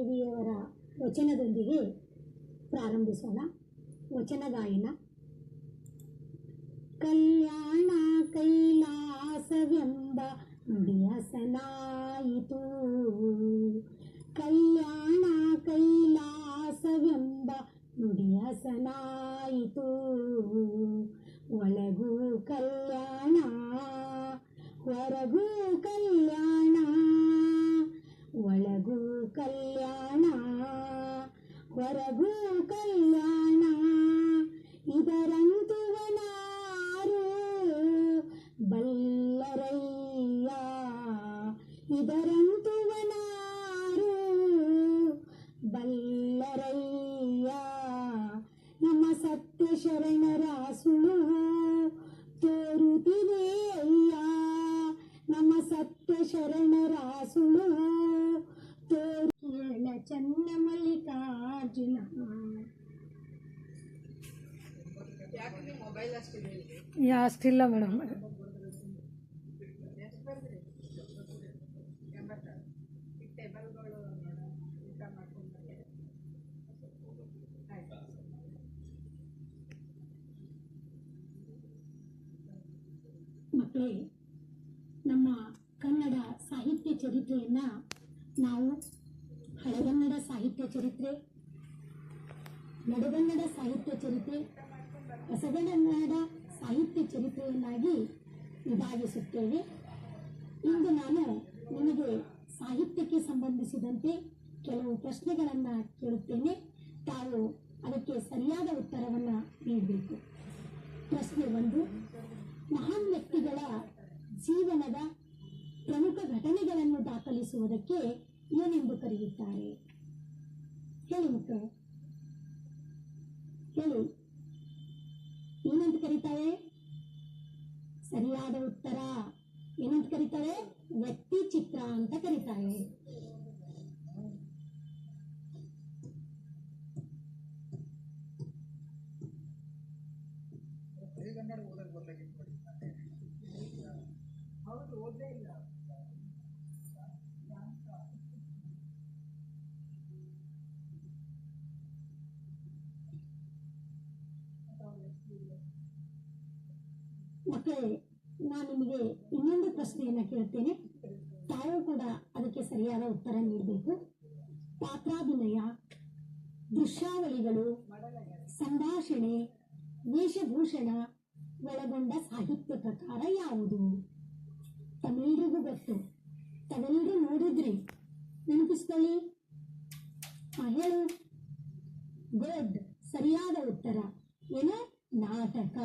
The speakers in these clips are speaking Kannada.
ದೇವಿಯವರ ವಚನದೊಂದಿಗೆ ಪ್ರಾರಂಭಿಸೋಣ. ವಚನ ಗಾಯನ. ಕಲ್ಯಾಣ ಕೈಲಾಸವೆಂಬ ನುಡಿಯಸನಾಯಿತು ಕಲ್ಯಾಣ ಕೈಲಾಸವೆಂಬ ನುಡಿಯಸನಾಯಿತು ಒಳಗೂ ಕಲ್ಯಾಣ, ಹೊರಗೂ ಕಲ್ಯಾಣ, ಒಳಗೂ ಕಲ್ಯಾಣ. ಹೊರಗೂ ಕಲ್ಯಾಣ. ಇದರಂತುವನಾರು ಬಲ್ಲರಯ್ಯ ಇದರಂತುವನಾರು ಬಲ್ಲರಯ್ಯ ನಮ್ಮ ಸತ್ಯ ಶರಣರ ಸುಳು ತೋರುತ್ತಿದೆ ಅಯ್ಯ ನಮ್ಮ ಸತ್ಯ ಶರಣರ ಸುಳು ತೋರು ಕೇಳ ಚನ್ನ ಮಲ್ಲಿಕಾರ್ಜುನ ಅಷ್ಟಿಲ್ಲ ಮೇಡಮ್. ಮಕ್ಕಳೇ ನಮ್ಮ ಕನ್ನಡ ಸಾಹಿತ್ಯ ಚರಿತ್ರೆಯನ್ನ ನಾವು ಹಳೆಗನ್ನಡ ಸಾಹಿತ್ಯ ಚರಿತ್ರೆ, ನಡುಗನ್ನಡ ಸಾಹಿತ್ಯ ಚರಿತ್ರೆ ಹೊಸಗನ್ನಡ ಸಾಹಿತ್ಯ ಚರಿತ್ರೆಯನ್ನಾಗಿ ವಿಭಾಗಿಸುತ್ತೇವೆ. ಇಂದು ನಾನು ನಿಮಗೆ ಸಾಹಿತ್ಯಕ್ಕೆ ಸಂಬಂಧಿಸಿದಂತೆ ಕೆಲವು ಪ್ರಶ್ನೆಗಳನ್ನು ಕೇಳುತ್ತೇನೆ. ತಾವು ಅದಕ್ಕೆ ಸರಿಯಾದ ಉತ್ತರವನ್ನು ನೀಡಬೇಕು. ಪ್ರಶ್ನೆ ಒಂದು, ಮಹಾನ್ ವ್ಯಕ್ತಿಗಳ ಜೀವನದ ಪ್ರಮುಖ ಘಟನೆಗಳನ್ನು ದಾಖಲಿಸುವುದಕ್ಕೆ ಏನೆಂದು ಕರೆಯುತ್ತಾರೆ? ಹೇಳಿ ಮಕ್ಕಳು ಹೇಳಿ. ಏನಂತ ಕರೀತಾರೆ ಸರಿಯಾದ ಉತ್ತರ. ಏನಂತ ಕರೀತಾರೆ ವ್ಯಕ್ತಿ ಚಿತ್ರ ಅಂತ ಕರೀತಾರೆ ಮಕ್ಕಳೇ ನಾನು ನಿಮಗೆ ಇನ್ನೊಂದು ಪ್ರಶ್ನೆಯನ್ನ ಕೇಳ್ತೇನೆ. ತಾವು ಕೂಡ ಅದಕ್ಕೆ ಸರಿಯಾದ ಉತ್ತರ ನೀಡಬೇಕು. ಪಾತ್ರಾಭಿನಯ, ದೃಶ್ಯಾವಳಿಗಳು, ಸಂಭಾಷಣೆ, ವೇಷಭೂಷಣ ಒಳಗೊಂಡ ಸಾಹಿತ್ಯ ಪ್ರಕಾರ ಯಾವುದು? ತಮಿಳಿಗೂ ಗೊತ್ತು. ತಮಿಳಿಗೂ ನೋಡಿದ್ರಿ ನೆನಪಿಸ್ಕೊಳ್ಳಿ. ಹೇಳು. ಗುಡ್. ಸರಿಯಾದ ಉತ್ತರ. ಏನು ನಾಟಕ.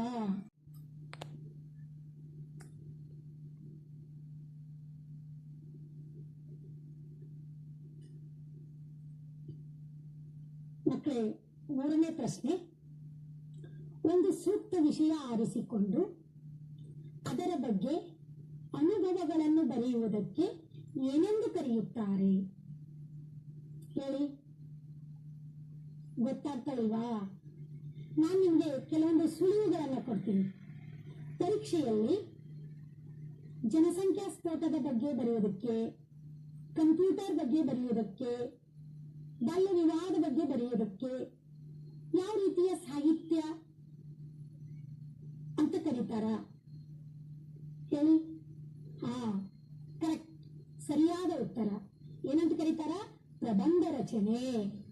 ಮಕ್ಕಳೇ ಮೂರನೇ ಪ್ರಶ್ನೆ, ಒಂದು ಸೂಕ್ತ ವಿಷಯ ಆರಿಸಿಕೊಂಡು ಅದರ ಬಗ್ಗೆ ಅನುಭವಗಳನ್ನು ಬರೆಯುವುದಕ್ಕೆ ಏನೆಂದು ಕರೆಯುತ್ತಾರೆ? ಹೇಳಿ. ಗೊತ್ತಾಗ್ತಾ ಇಲ್ವಾ ನಾನು ನಿಮಗೆ ಕೆಲವೊಂದು ಸುಳಿವುಗಳನ್ನು ಕೊಡ್ತೀನಿ. ಪರೀಕ್ಷೆಯಲ್ಲಿ ಜನಸಂಖ್ಯಾ ಸ್ಫೋಟದ ಬಗ್ಗೆ ಬರೆಯುವುದಕ್ಕೆ, ಕಂಪ್ಯೂಟರ್ ಬಗ್ಗೆ ಬರೆಯುವುದಕ್ಕೆ ಬಾಲ್ಯ ವಿವಾದ ಬಗ್ಗೆ ಬರೆಯೋದಕ್ಕೆ ಯಾವ ರೀತಿಯ ಸಾಹಿತ್ಯ ಅಂತ ಕರೀತಾರ? ಹೇಳಿ. ಹಾ ಕರೆಕ್ಟ್ ಸರಿಯಾದ ಉತ್ತರ. ಏನಂತ ಕರೀತಾರ? ಪ್ರಬಂಧ ರಚನೆ.